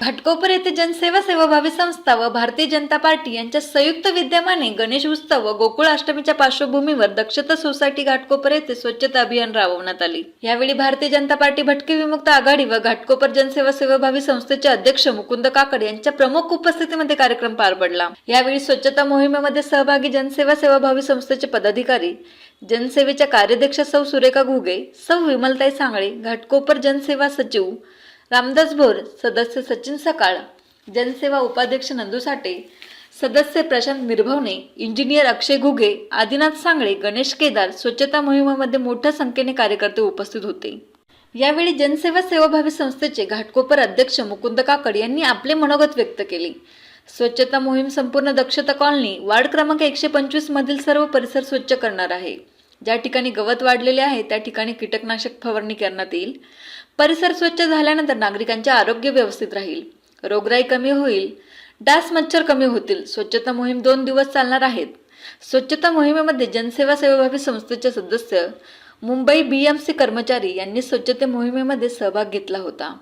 घाटकोपर येथे जनसेवा सेवाभावी संस्था व भारतीय जनता पार्टी यांच्या संयुक्त विद्यमाने गणेश उत्सव व गोकुळ अष्टमीच्या पार्श्वभूमीवर दक्षता सोसायटी घाटकोपर येथे स्वच्छता अभियान राबवण्यात आली. यावेळी भारतीय जनता पार्टी भटके विमुक्त आघाडी व घाटकोपर जनसेवा सेवाभावी संस्थेचे अध्यक्ष मुकुंद काकड यांच्या प्रमुख उपस्थितीमध्ये कार्यक्रम पार पडला. यावेळी स्वच्छता मोहिमेमध्ये सहभागी जनसेवा सेवाभावी संस्थेचे पदाधिकारी जनसेवेच्या कार्याध्यक्ष सौ सुरेखा घुगे सौ विमलताई सांगळे घाटकोपर जनसेवा सचिव रामदास भोर सदस्य सचिन सकाळ जनसेवा उपाध्यक्ष नंदू साठे सदस्य प्रशांत निर्भवणे इंजिनियर अक्षय घुगे आदिनाथ सांगळे गणेश केदार स्वच्छता मोहिमेमध्ये मोठ्या संख्येने कार्यकर्ते उपस्थित होते. यावेळी जनसेवा सेवाभावी संस्थेचे घाटकोपर अध्यक्ष मुकुंद काकड यांनी आपले मनोगत व्यक्त केले. स्वच्छता मोहीम संपूर्ण दक्षता कॉलनी वार्ड क्रमांक एकशे पंचवीस मधील सर्व परिसर स्वच्छ करणार आहे. ज्या ठिकाणी गवत वाढलेले आहे त्या ठिकाणी कीटकनाशक फवारणी करण्यात येईल. परिसर स्वच्छ झाल्यानंतर नागरिकांचे आरोग्य व्यवस्थित राहील. रोगराई कमी होईल. डास मच्छर कमी होतील. स्वच्छता मोहीम दोन दिवस चालणार आहेत. स्वच्छता मोहिमेमध्ये जनसेवा सेवाभावी संस्थेचे सदस्य मुंबई बी एम सी कर्मचारी यांनी स्वच्छते मोहिमेमध्ये सहभाग घेतला होता.